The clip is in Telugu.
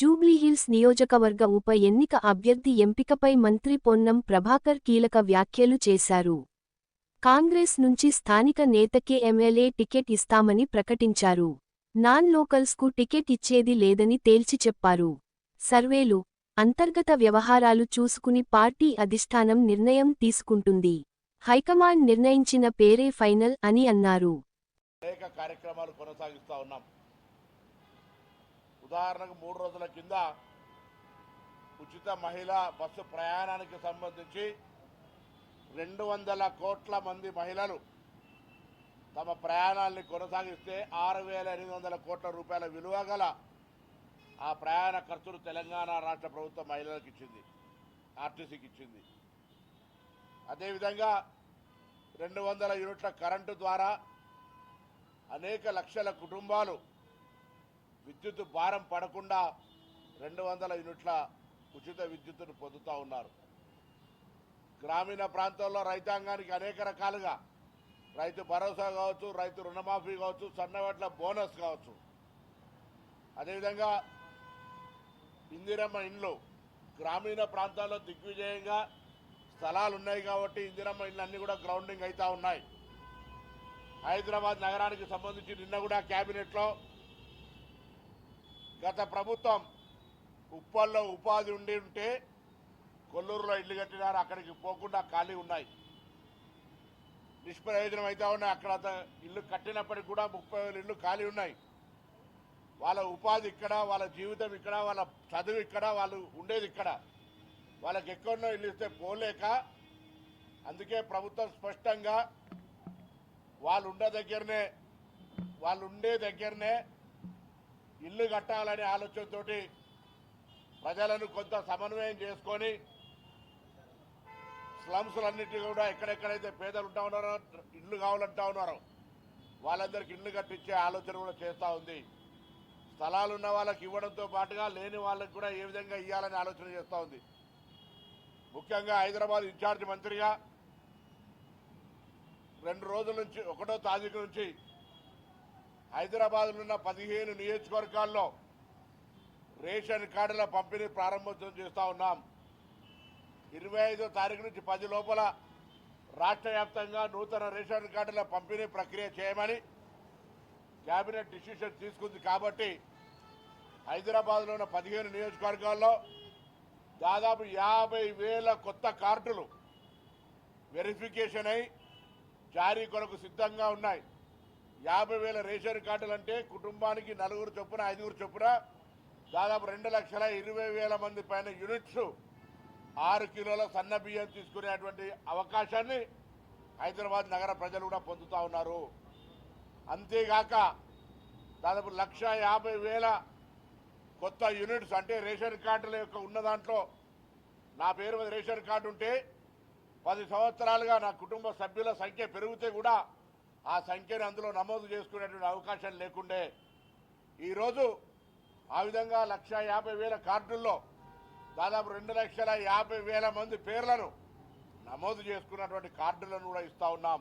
జూబ్లీహిల్స్ నియోజకవర్గ ఉప ఎన్నిక అభ్యర్థి ఎంపికపై మంత్రి పొన్నం ప్రభాకర్ కీలక వ్యాఖ్యలు చేశారు. కాంగ్రెస్ నుంచి స్థానిక నేతకే ఎమ్మెల్యే టికెట్ ఇస్తామని ప్రకటించారు. నాన్ లోకల్స్కు టికెట్ ఇచ్చేది లేదని తేల్చి చెప్పారు. సర్వేలు అంతర్గత వ్యవహారాలు చూసుకుని పార్టీ అధిష్టానం నిర్ణయం తీసుకుంటుంది. హైకమాండ్ నిర్ణయించిన పేరే ఫైనల్ అని అన్నారు. కార్యక్రమాలు కొనసాగిస్తా ఉన్నాం. ఉదాహరణకు మూడు రోజుల కింద ఉచిత మహిళా బస్సు ప్రయాణానికి సంబంధించి రెండు వందల కోట్ల మంది మహిళలు తమ ప్రయాణాన్ని కొనసాగిస్తే ఆరు వేల ఎనిమిది వందల కోట్ల రూపాయల విలువ గల ఆ ప్రయాణ ఖర్చులు తెలంగాణ రాష్ట్ర ప్రభుత్వం మహిళలకు ఇచ్చింది ఆర్టీసీకి ఇచ్చింది. అదేవిధంగా రెండు వందల యూనిట్ల కరెంటు ద్వారా అనేక లక్షల కుటుంబాలు విద్యుత్ భారం పడకుండా రెండు వందల యూనిట్ల ఉచిత విద్యుత్తును పొందుతూ ఉన్నారు. గ్రామీణ ప్రాంతాల్లో రైతాంగానికి అనేక రకాలుగా రైతు భరోసా కావచ్చు రైతు రుణమాఫీ కావచ్చు సన్నవట్ల బోనస్ కావచ్చు. అదేవిధంగా ఇందిరమ్మ ఇండ్లు గ్రామీణ ప్రాంతాల్లో దిగ్విజయంగా స్థలాలు ఉన్నాయి కాబట్టి ఇందిరమ్మ ఇండ్లు అన్నీ కూడా గ్రౌండింగ్ అవుతూ ఉన్నాయి. హైదరాబాద్ నగరానికి సంబంధించి నిన్న కూడా క్యాబినెట్లో గత ప్రభుత్వం ఉప్పల్లో ఉపాధి ఉండి ఉంటే కొల్లూరులో ఇల్లు కట్టినారు అక్కడికి పోకుండా ఖాళీ ఉన్నాయి. నిష్ప్రయోజనం అయితే ఉన్నాయి. అక్కడ ఇల్లు కట్టినప్పటికి కూడా ముప్పై ఇల్లు ఖాళీ ఉన్నాయి. వాళ్ళ ఉపాధి ఇక్కడ వాళ్ళ జీవితం ఇక్కడ వాళ్ళ చదువు ఇక్కడ వాళ్ళు ఉండేది ఇక్కడ. వాళ్ళకి ఎక్కడో ఇల్లు ఇస్తే పోలేక అందుకే ప్రభుత్వం స్పష్టంగా వాళ్ళు ఉండే దగ్గరనే వాళ్ళు ఉండే దగ్గరనే ఇల్లు కట్టాలనే ఆలోచనతోటి ప్రజలను కొంత సమన్వయం చేసుకొని స్లమ్స్లన్నిటి కూడా ఎక్కడెక్కడైతే పేదలు ఉంటా ఉన్నారో ఇల్లు కావాలంటా ఉన్నారో వాళ్ళందరికీ ఇల్లు కట్టించే ఆలోచన కూడా చేస్తూ ఉంది. స్థలాలు ఉన్న వాళ్ళకి ఇవ్వడంతో పాటుగా లేని వాళ్ళకి కూడా ఏ విధంగా ఇవ్వాలని ఆలోచన చేస్తూ ఉంది. ముఖ్యంగా హైదరాబాద్ ఇన్ఛార్జ్ మంత్రిగా రెండు రోజుల నుంచి ఒకటో తారీఖు నుంచి హైదరాబాద్లో ఉన్న పదిహేను నియోజకవర్గాల్లో రేషన్ కార్డుల పంపిణీ ప్రారంభోత్సవం చేస్తూ ఉన్నాం. ఇరవై ఐదో తారీఖు నుంచి పది లోపల రాష్ట్ర వ్యాప్తంగా నూతన రేషన్ కార్డుల పంపిణీ ప్రక్రియ చేయమని కేబినెట్ డిసిషన్ తీసుకుంది కాబట్టి హైదరాబాద్లో ఉన్న పదిహేను నియోజకవర్గాల్లో దాదాపు యాభై వేల కొత్త కార్డులు వెరిఫికేషన్ అయి జారీ కొరకు సిద్ధంగా ఉన్నాయి. యాభై వేల రేషన్ కార్డులు అంటే కుటుంబానికి నలుగురు చొప్పున ఐదుగురు చొప్పున దాదాపు రెండు లక్షల ఇరవై వేల మంది పైన యూనిట్స్ ఆరు కిలోల సన్న బియ్యం తీసుకునేటువంటి అవకాశాన్ని హైదరాబాద్ నగర ప్రజలు కూడా పొందుతూ ఉన్నారు. అంతేగాక దాదాపు లక్ష యాభై వేల కొత్త యూనిట్స్ అంటే రేషన్ కార్డుల యొక్క ఉన్న దాంట్లో నా పేరు మీద రేషన్ కార్డు ఉంటే పది సంవత్సరాలుగా నా కుటుంబ సభ్యుల సంఖ్య పెరిగితే కూడా ఆ సంఖ్యను అందులో నమోదు చేసుకునేటువంటి అవకాశం లేకుండే ఈరోజు ఆ విధంగా లక్ష యాభై వేల కార్డుల్లో దాదాపు రెండు లక్షల యాభై వేల మంది పేర్లను నమోదు చేసుకున్నటువంటి కార్డులను కూడా ఇస్తా ఉన్నాం.